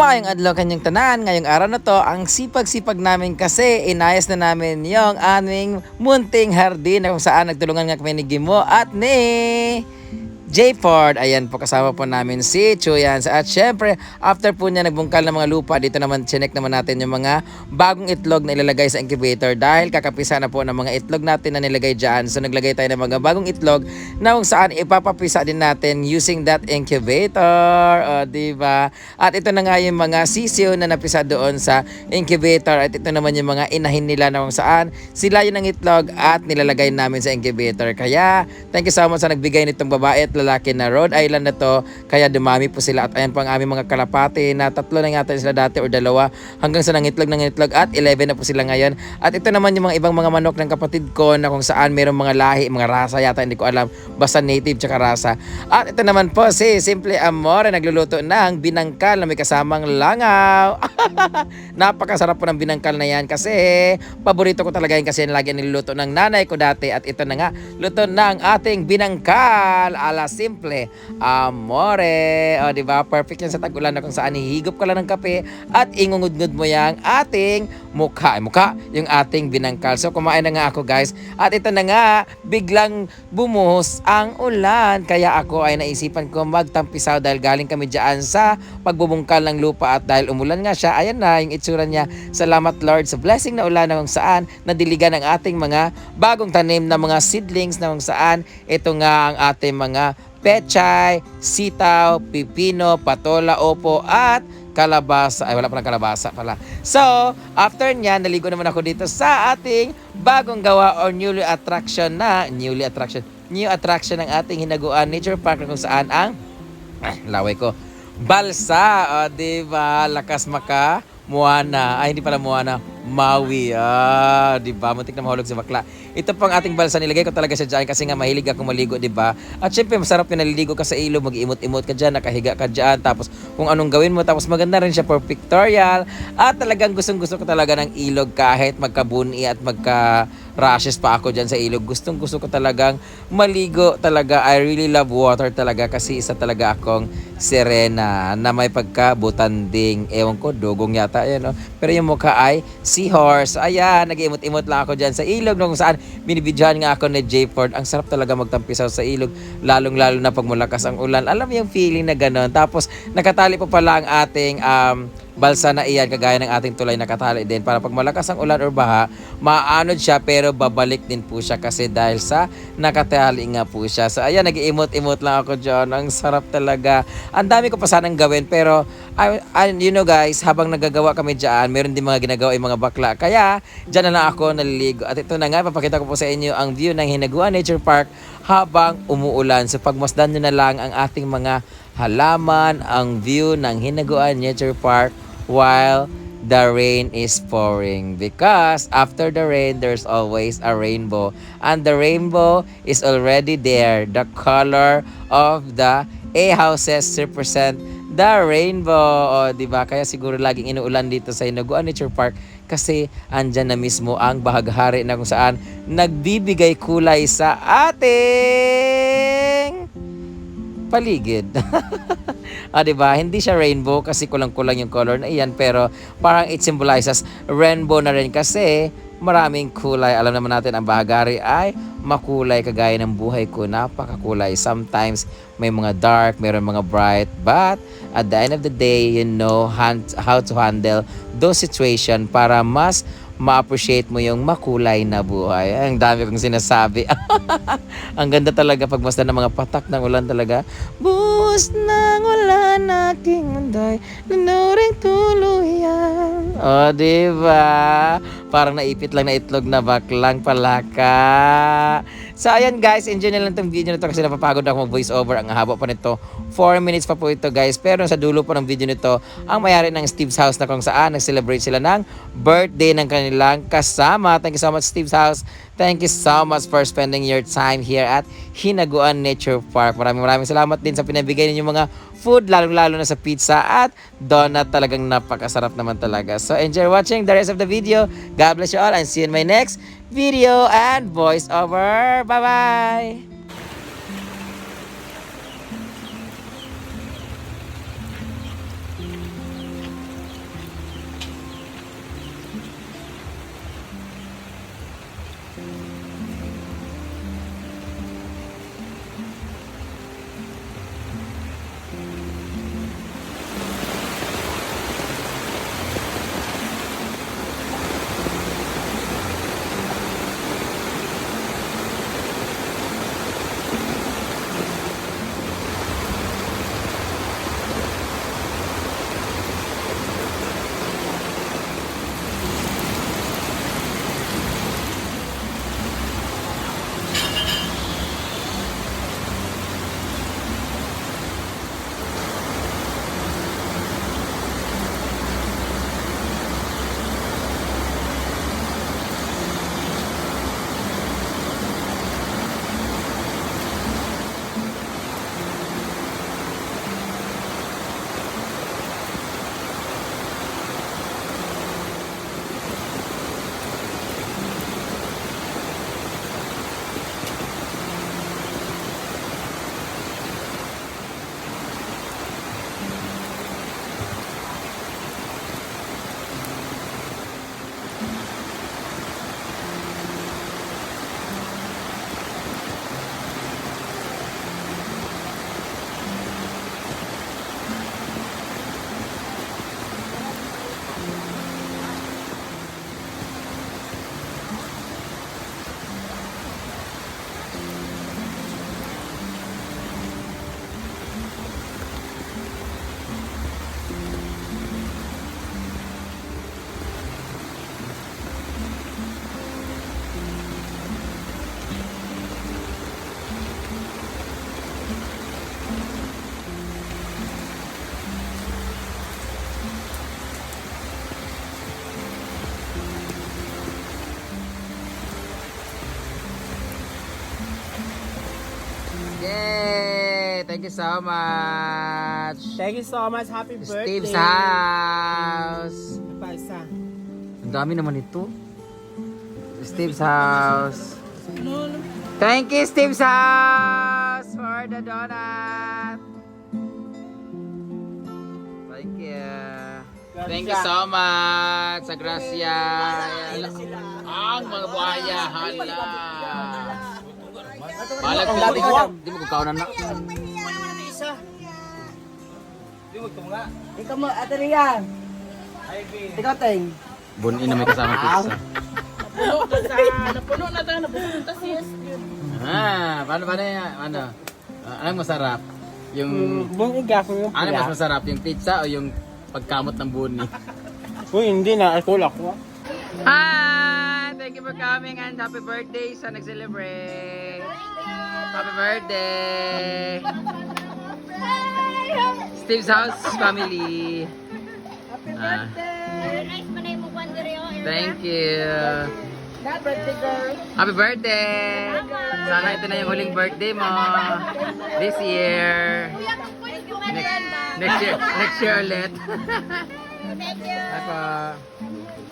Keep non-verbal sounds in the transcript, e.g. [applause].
Maayong adlaw kanyang tanan. Ngayong araw na to, ang sipag-sipag namin kasi inayos na namin yung aming munting hardin na kung saan nagtulungan nga kami ni Gimo at ni J. Ford. Ayan po, kasama po namin si Chuyan. At syempre, after po niya nagbungkal ng mga lupa, dito naman chinek naman natin yung mga bagong itlog na ilalagay sa incubator dahil kakapisa na po ng mga itlog natin na nilagay dyan. So naglagay tayo ng mga bagong itlog na kung saan ipapapisa din natin using that incubator. O, di ba? At ito na nga yung mga sisiyo na napisa doon sa incubator. At ito naman yung mga inahin nila na kung saan sila yun ang itlog at nilalagay namin sa incubator. Kaya, thank you so much sa nagbigay nitong babae at lalaki na Rhode Island na to. Kaya dumami po sila at ayan po ang aming mga kalapati na tatlo na yata sila dati or dalawa hanggang sa nangitlog ng itlog at 11 na po sila ngayon. At ito naman yung mga ibang mga manok ng kapatid ko na kung saan mayroong mga lahi, mga rasa yata hindi ko alam. Basta native tsaka rasa. At ito naman po si Simple Amore nagluluto ng binangkal na may kasamang langaw. [laughs] Napakasarap po ng binangkal na yan kasi paborito ko talaga yan kasi lagi niluluto ng nanay ko dati at ito na nga luto ng ating binangkal ala simple amore. O di ba? Perfect yan sa tag-ulan na kung saan hihigop ka lang ng kape at ingungudngud mo yang ating mukha. Mukha yung ating binangkal. So kumain na nga ako guys. At ito na nga biglang bumuhos ang ulan. Kaya ako ay naisipan ko magtampisaw dahil galing kami dyan sa pagbubungkal ng lupa. At dahil umulan nga siya ayan na yung itsura niya. Salamat Lord sa blessing na ulan na kung saan nadiligan ang ating mga bagong tanim na mga seedlings na kung saan. Ito nga ang ating mga pechay, sitaw, pipino, patola, opo at kalabasa. Ay, wala pa ng kalabasa pala. So, after niya, naligo naman ako dito sa ating bagong gawa or newly attraction na, newly attraction, new attraction ng ating hinaguan nature park kung saan ang, ah, laway ko, balsa, o, di ba? Lakas maka, Moana. Ay, hindi pala Moana. Maui. Ah, di ba? Muntik na mahulog si bakla. Ito pang ating balsa. Nilagay ko talaga siya dyan kasi nga mahilig ako maligo, di ba? At syempre, masarap yung naliligo ka sa ilog. Mag-imot-imot ka dyan, nakahiga ka dyan. Tapos, kung anong gawin mo. Tapos, maganda rin siya for pictorial. At talagang gustong-gusto ko talaga ng ilog kahit magkabuni at magka rashes pa ako dyan sa ilog. Gustong gusto ko talagang maligo talaga. I really love water talaga kasi isa talaga akong sirena na may pagkabutanding. Ewan ko, dugong yata yan. No? Pero yung mukha ay seahorse. Ayan, nag-imot-imot lang ako dyan sa ilog nung saan binibidyohan nga ako ni J. Ford. Ang sarap talaga magtampisaw sa ilog, lalong-lalo na pag malakas ang ulan. Alam mo yung feeling na gano'n. Tapos, nakatali pa pala ang ating um, balsa na iyan kagaya ng ating tulay nakatali din para pag malakas ang ulan or baha, maanod siya pero babalik din po siya kasi dahil sa nakatali nga po siya. So ayan, nag-iimot-imot lang ako dyan. Ang sarap talaga. Ang dami ko pa sanang gawin pero I, I- you know guys, habang nagagawa kami dyan, meron din mga ginagawa yung mga bakla. Kaya dyan na lang ako naliligo. At ito na nga, papakita ko po sa inyo ang view ng Hinaguan Nature Park habang umuulan. So pagmasdan nyo na lang ang ating mga halaman, ang view ng Hinaguan Nature Park while the rain is pouring. Because after the rain there's always a rainbow. And the rainbow is already there. The color of the A houses represent the rainbow. O di ba? Kaya siguro laging inuulan dito sa Hinaguan Nature Park kasi andyan na mismo ang bahaghari na kung saan nagbibigay kulay sa ating paligid. [laughs] ah, 'di ba? Hindi siya rainbow kasi kulang-kulang yung color na iyan pero parang it symbolizes rainbow na rin kasi maraming kulay. Alam naman natin ang bahagari ay makulay kagaya ng buhay ko. Napakakulay. Sometimes may mga dark, mayroon mga bright, but at the end of the day, you know how to handle those situation para mas ma-appreciate mo yung makulay na buhay. Ang dami kong sinasabi. [laughs] Ang ganda talaga pag masdan ng mga patak ng ulan talaga. Buhos ng ulan aking mundo'y nanuring tuluyan. O, di ba? Parang naipit lang na itlog na baklang palaka. So, ayan guys, enjoy na lang itong video na to kasi napapagod ako mag-voice over. Ang haba pa nito. 4 minutes pa po ito guys. Pero sa dulo po ng video nito, ang mayari ng Steve's House na kung saan nag-celebrate sila ng birthday ng kanilang kasama. Thank you so much Steve's House. Thank you so much for spending your time here at Hinaguan Nature Park. Maraming maraming salamat din sa pinabigay ninyong mga food, lalong-lalo na sa pizza at donut. Talagang napakasarap naman talaga. So enjoy watching the rest of the video. God bless you all and see you in my next video and voiceover. Bye-bye! So much. Thank you so much. Happy birthday. Steve's house. Pa isa. Ang dami naman ito. Steve's house. Thank you, Steve's house, for the donut. Thank you. Thank you so much sa Gracia. Ang mga buhaya, hala. Balag ko. Di mo kagkaw na na. Ikaw mo, Ate Ria. Ikaw, Teng. Bunin na may kasama pizza. Napuno na tayo, napuno na tayo yes. Ah, paano paano yan? Ano? Ah, anong masarap? Yung Buong igas mo yung ano mas masarap, yung pizza o yung pagkamot ng buni? [laughs] Uy, hindi na. Ay, kulak ko. Hi! Thank you for coming and happy birthday sa nag-celebrate. Happy birthday! Steve's House Family. Ah, Nice pa yung mukha diri oh. thank you. Birthday girl. Happy birthday! Sana ito na yung huling birthday mo. This year. Next, next year, next year ulit. Thank you. Bye po.